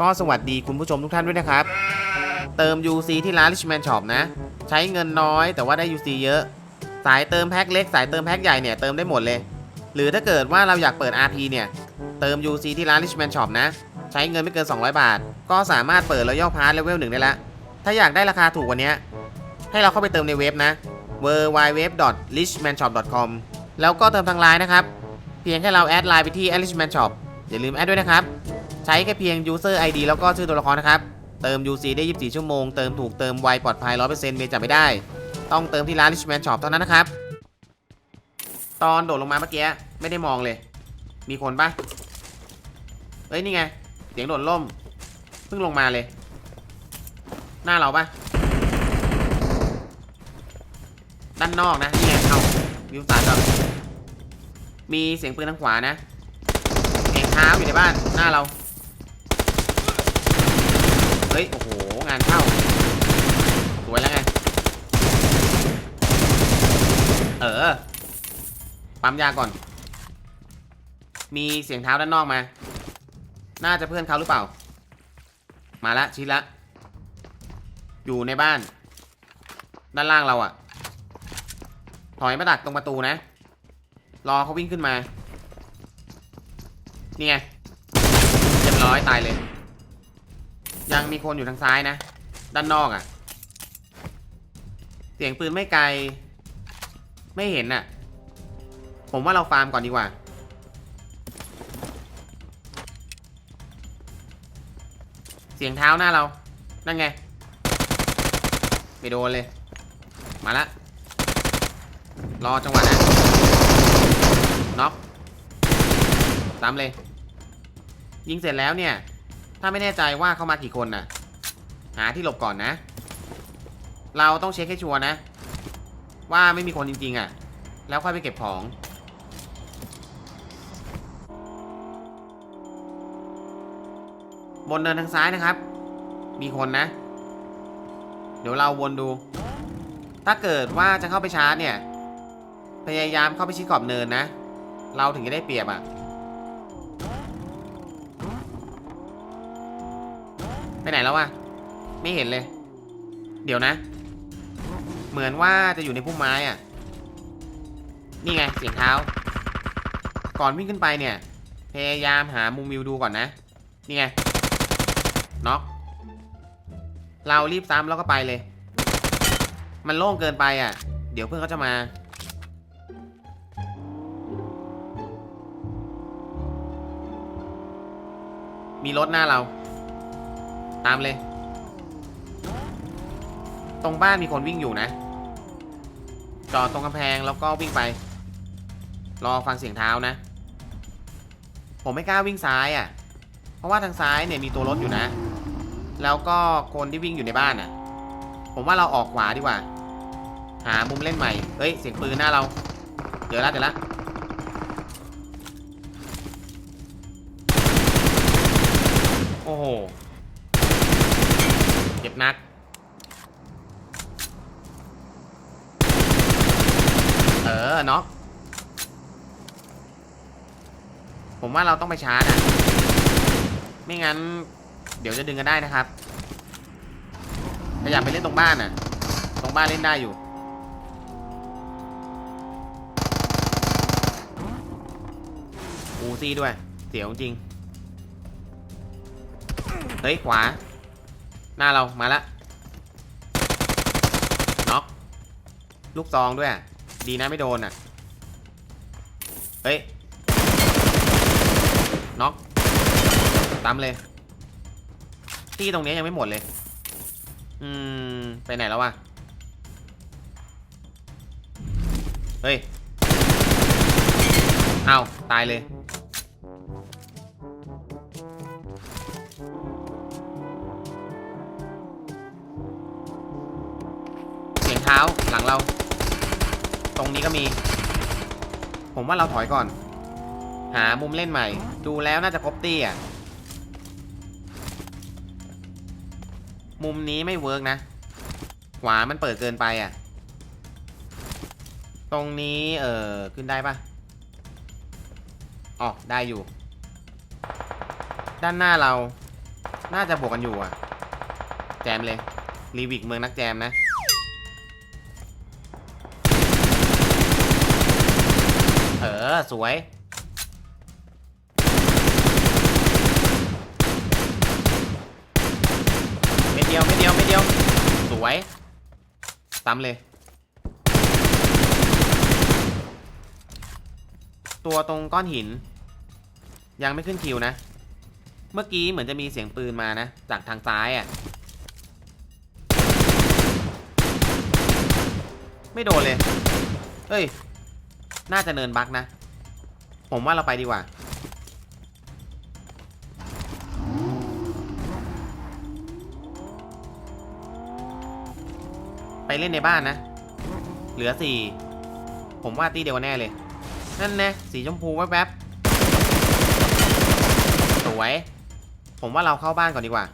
ก็สวัสดีคุณผู้ชมทุกท่านด้วยนะครับ เติม UC ที่ร้าน Richman Shop นะ ใช้เงินน้อยแต่ว่าได้ UC เยอะ สายเติมแพ็คเล็ก สายเติมแพ็คใหญ่เนี่ยเติมได้หมดเลย หรือถ้าเกิดว่าเราอยากเปิด RP เนี่ย เติม UC ที่ร้าน Richman Shop นะ ใช้เงินไม่เกิน 200 บาท ก็สามารถเปิด Royal Pass Level 1ได้ละ ถ้าอยากได้ราคาถูกกว่านี้ให้เราเข้าไปเติมในเว็บนะ w w w r i c h m a n s h o p c o m แล้วก็เติมทางไลน์นะครับ เพียงแค่เราแอดไลน์ไปที่ Richman Shop อย่าลืมแอดด้วยนะครับ ใช้แค่เพียง user ID แล้วก็ชื่อตัวละครนะครับ เติม UC ได้ 24 ชั่วโมง เติมถูกเติมไวปลอดภัย 100%เมย์จับไม่ได้ ต้องเติมที่ร้าน Richman Shop เท่านั้นนะครับ ตอนโดดลงมาเมื่อกี้ไม่ได้มองเลย มีคนปะเอ้ยนี่ไงเสียงโดดล่มเพิ่งลงมาเลย หน้าเราปะด้านนอกนะนี่ไงเอาวิวสารก่อนมีเสียงปืนทางขวานะเสียงเท้าอยู่ในบ้านหน้าเรา เฮ้ย โอ้โห งานเข้า สวยแล้วไง เออ ปั๊มยาก่อน มีเสียงเท้าด้านนอกมา น่าจะเพื่อนเขาหรือเปล่า มาละชิดละ อยู่ในบ้าน ด้านล่างเราอะถอยมาดักตรงประตูนะ รอเขาวิ่งขึ้นมา นี่ไงเรียบร้อยตายเลย ยังมีคนอยู่ทางซ้ายนะ ด้านนอกอะ่ะ เสียงปืนไม่ไกล ไม่เห็นน่ะ ผมว่าเราฟาร์มก่อนดีกว่า เสียงเท้าหน้าเรา นั่นไงไม่โดนเลย มาละ รอจังหวะนะน็อกตามเลย ยิงเสร็จแล้วเนี่ย ถ้าไม่แน่ใจว่าเข้ามากี่คนน่ะ หาที่หลบก่อนนะ เราต้องเช็คให้ชัวร์นะ ว่าไม่มีคนจริงๆอะ แล้วค่อยไปเก็บของบนเนินทางซ้ายนะครับ มีคนนะ เดี๋ยวเราวนดู ถ้าเกิดว่าจะเข้าไปชาร์จเนี่ย พยายามเข้าไปชิดขอบเนินนะ เราถึงจะได้เปรียบอะ ไปไหนแล้ววะไม่เห็นเลย เดี๋ยวนะ เหมือนว่าจะอยู่ในพุ่มไม้อะ นี่ไงเสียงเท้า ก่อนวิ่งขึ้นไปเนี่ย พยายามหามุมวิวดูก่อนนะ นี่ไงน็อกเรารีบซ้ำแล้วก็ไปเลย มันโล่งเกินไปอะ เดี๋ยวเพื่อนเขาจะมา มีรถหน้าเรา ตามเลย ตรงบ้านมีคนวิ่งอยู่นะ จอดตรงกำแพงแล้วก็วิ่งไป รอฟังเสียงเท้านะ ผมไม่กล้าวิ่งซ้ายอะ เพราะว่าทางซ้ายเนี่ยมีตัวรถอยู่นะ แล้วก็คนที่วิ่งอยู่ในบ้านอะ ผมว่าเราออกขวาดีกว่า หามุมเล่นใหม่ เฮ้ย เสียงปืนหน้าเรา เดี๋ยวละเดี๋ยวละโอ้โห เจ็บนัก เออน็อกผมว่าเราต้องไปชาร์จอะไม่งั้น เดี๋ยวจะดึงกันได้นะครับแต่อยากไปเล่นตรงบ้านน่ะ ตรงบ้านเล่นได้อยู่ อูซี่ด้วย เสียวจริง เฮ้ย ขวา หน้าเรามาละน็อกลูกซองด้วย ดีนะไม่โดนอะ เฮ้ยน็อกตามเลยที่ตรงนี้ยังไม่หมดเลย อืม ไปไหนแล้ววะ เฮ้ย เอาตายเลย ท้าหลังเรา ตรงนี้ก็มี ผมว่าเราถอยก่อน หามุมเล่นใหม่ ดูแล้วน่าจะครบตี้อะ มุมนี้ไม่เวิร์กนะ ขวามันเปิดเกินไปอะ ตรงนี้เออขึ้นได้ปะอ๋อได้อยู่ ด้านหน้าเรา น่าจะบวกกันอยู่อะ แจมเลย รีวิกเมืองนักแจมนะ เออ สวย เม็ดเดียวเม็ดเดียวเม็ดเดียว สวยซ้ำเลย ตัวตรงก้อนหิน ยังไม่ขึ้นคิวนะ เมื่อกี้เหมือนจะมีเสียงปืนมานะ จากทางซ้ายอะ ไม่โดนเลย เฮ้ย น่าจะเนินบักนะ ผมว่าเราไปดีกว่า ไปเล่นในบ้านนะ เหลือสี่ ผมว่าตีเดียวแน่เลย นั่นน่สีชมพูแวบๆสวย ผมว่าเราเข้าบ้านก่อนดีกว่า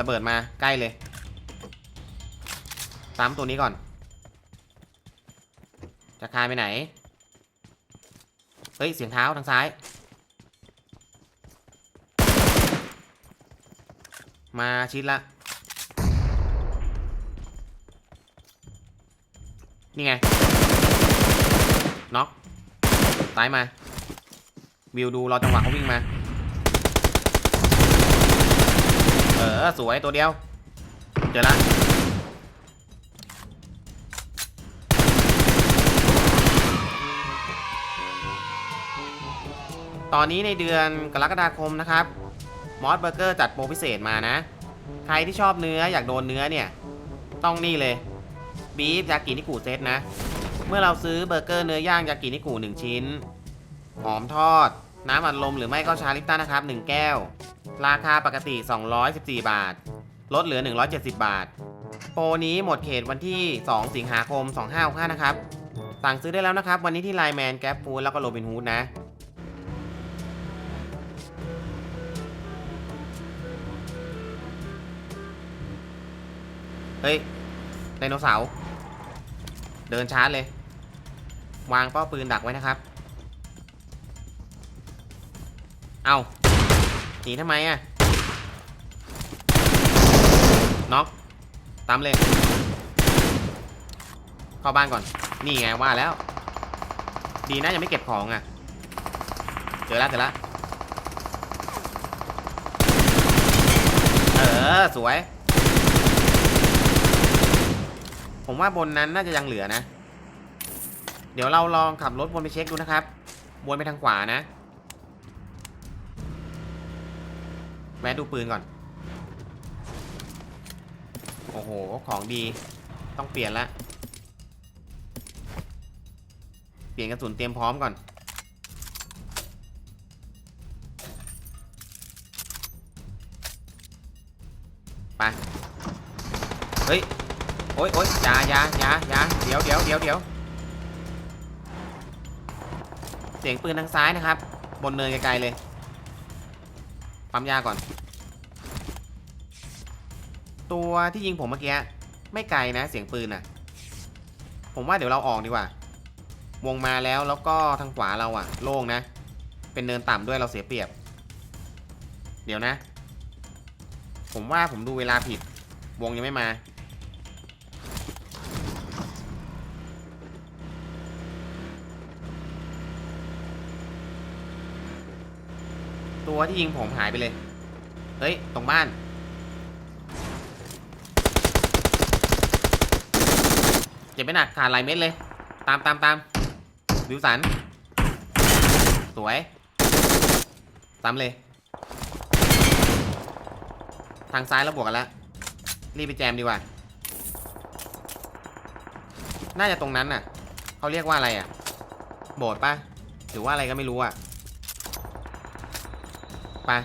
ระเบิดมาใกล้เลย ตามตัวนี้ก่อน จะคายไปไหน เฮ้ย เสียงเท้าทางซ้าย มาชิดละ นี่ไง น็อกซ้ายมา วิวดูรอจังหวะเขาวิ่งมา เออ สวยตัวเดียว เจอละ ตอนนี้ในเดือนกรกฎาคมนะครับมอสเบอร์เกอร์จัดโปรพิเศษมานะ ใครที่ชอบเนื้ออยากโดนเนื้อเนี่ย ต้องนี่เลยบีฟยากินิกุเซตนะ เมื่อเราซื้อเบอร์เกอร์เนื้อย่างยากินิกุ1ชิ้น หอมทอด น้ำอัดลมหรือไม่ก็ชาลิปตันนะครับ 1 แก้ว ราคาปกติ 214 บาท ลดเหลือ 170 บาท โปรนี้หมดเขตวันที่ 2 สิงหาคม 2565 นะครับ สั่งซื้อได้แล้วนะครับ วันนี้ที่ไลน์แมนแก p ฟูดแล้วก็โรบินฮูดนะ เฮ้ยไดโนเสาร์เดินชาร์จเลย วางป้าปืนดักไว้นะครับ เอาหนีทำไมอะน็อกตามเลย เข้าบ้านก่อน นี่ไงว่าแล้ว ดีนะยังไม่เก็บของอะ่ะ เจอแล้วเจอแล้วเออ สวย ผมว่าบนนั้นน่าจะยังเหลือนะ เดี๋ยวเราลองขับรถวนไปเช็คดูนะครับ วนไปทางขวานะ แวะดูปืนก่อน โอ้โห ของดี ต้องเปลี่ยนละ เปลี่ยนกระสุนเตรียมพร้อมก่อนไปเฮ้ย อ๊ยโอ๊ยอยาอยาอยาอยาเดี๋ยวเดี๋ยวเดี๋ยวเดี๋ยวเสียงปืนทางซ้ายนะครับ บนเนินไกลๆเลยปั๊มยาก่อน ตัวที่ยิงผมเมื่อกี้ไม่ไกลนะ เสียงปืนน่ะ ผมว่าเดี๋ยวเราออกดีกว่า วงมาแล้วแล้วก็ทางขวาเราอะโล่งนะ เป็นเนินต่ำด้วยเราเสียเปรียบ เดี๋ยวนะ ผมว่าผมดูเวลาผิด วงยังไม่มา ตัวที่ยิงผมหายไปเลย เฮ้ย ตรงบ้าน เจ็บไม่หนักขาดหลายเม็ดเลย ตามตามตามวิวสัน สวย ตามเลย ทางซ้ายเราบวกกันแล้ว รีบไปแจมดีกว่า น่าจะตรงนั้นน่ะ เขาเรียกว่าอะไรอะ โบสถ์ปะหรือว่าอะไรก็ไม่รู้อะ ไป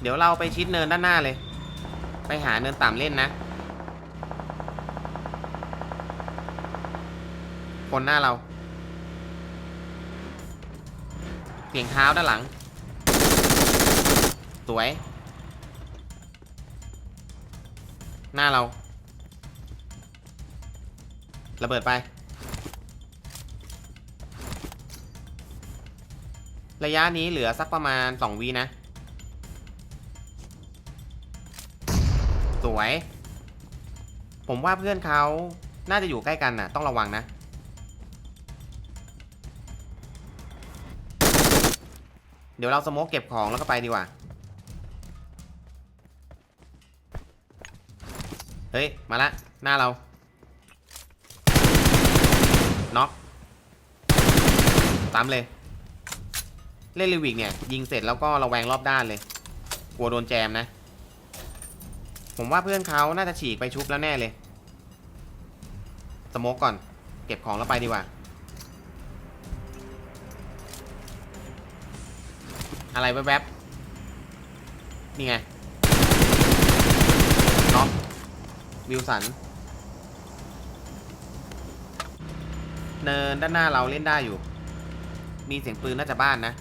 เดี๋ยวเราไปชิดเนินด้านหน้าเลย ไปหาเนินต่ำเล่นนะ คนหน้าเรา เสียงเท้าด้านหลัง สวย หน้าเรา ระเบิดไป ระยะนี้เหลือสักประมาณ 2วีนะ สวย ผมว่าเพื่อนเขาน่าจะอยู่ใกล้กันน่ะ ต้องระวังนะ เดี๋ยวเราสโมกเก็บของแล้วก็ไปดีกว่า เฮ้ย มาละ หน้าเรา น็อกตามเลย เล่นลิวิกเนี่ย ยิงเสร็จแล้วก็ระแวงรอบด้านเลย กลัวโดนแจมนะ ผมว่าเพื่อนเขาน่าจะฉีกไปชุบแล้วแน่เลย สโมกก่อน เก็บของแล้วไปดีกว่า อะไรแวบๆนี่ไงน็อกวิลสัน เนินด้านหน้าเราเล่นได้อยู่ มีเสียงปืนน่าจะบ้านนะ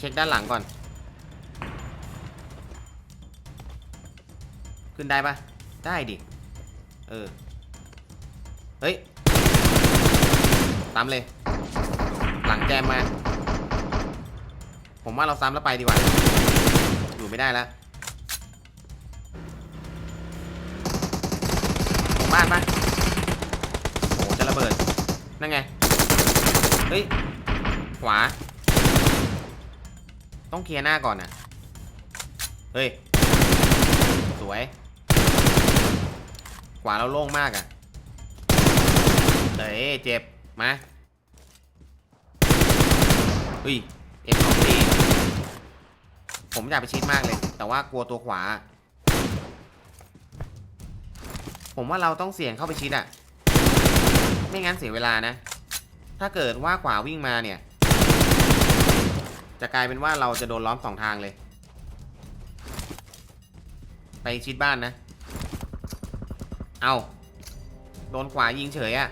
เช็คด้านหลังก่อน ขึ้นได้ปะได้ดิ เออ เฮ้ย ตามเลย หลังแจมมา ผมว่าเราซ้ำแล้วไปดีกว่า อยู่ไม่ได้แล้ว บ้านปะโห จะระเบิด นั่นไง เฮ้ย ขวา ต้องเคลียร์หน้าก่อนน่ะเฮ้ย สวย ขวาเราโล่งมากอะ่ะเฮ้ยเจ็บ มาเฮ้ยเอ็มสองทีผมอยากไปชิดมากเลย แต่ว่ากลัวตัวขวา ผมว่าเราต้องเสี่ยงเข้าไปชิดอะไม่งั้นเสียเวลานะ ถ้าเกิดว่าขวาวิ่งมาเนี่ย จะกลายเป็นว่าเราจะโดนล้อมสองทางเลย ไปชิดบ้านนะ เอาโดนขวายิงเฉยอะ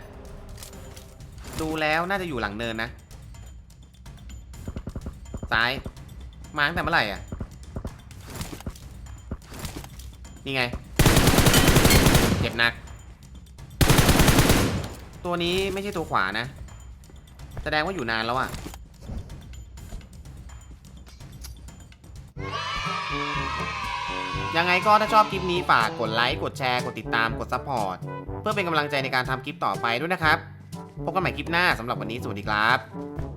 ดูแล้วน่าจะอยู่หลังเนินนะซ้ายมาตั้งแต่เมื่อไหร่อะนี่ไง เจ็บหนัก ตัวนี้ไม่ใช่ตัวขวานะ แสดงว่าอยู่นานแล้วอะ ยังไงก็ถ้าชอบคลิปนี้ฝากกดไลค์ กดแชร์ กดติดตาม กดซัพพอร์ต เพื่อเป็นกำลังใจในการทำคลิปต่อไปด้วยนะครับ พบกันใหม่คลิปหน้าสำหรับวันนี้สวัสดีครับ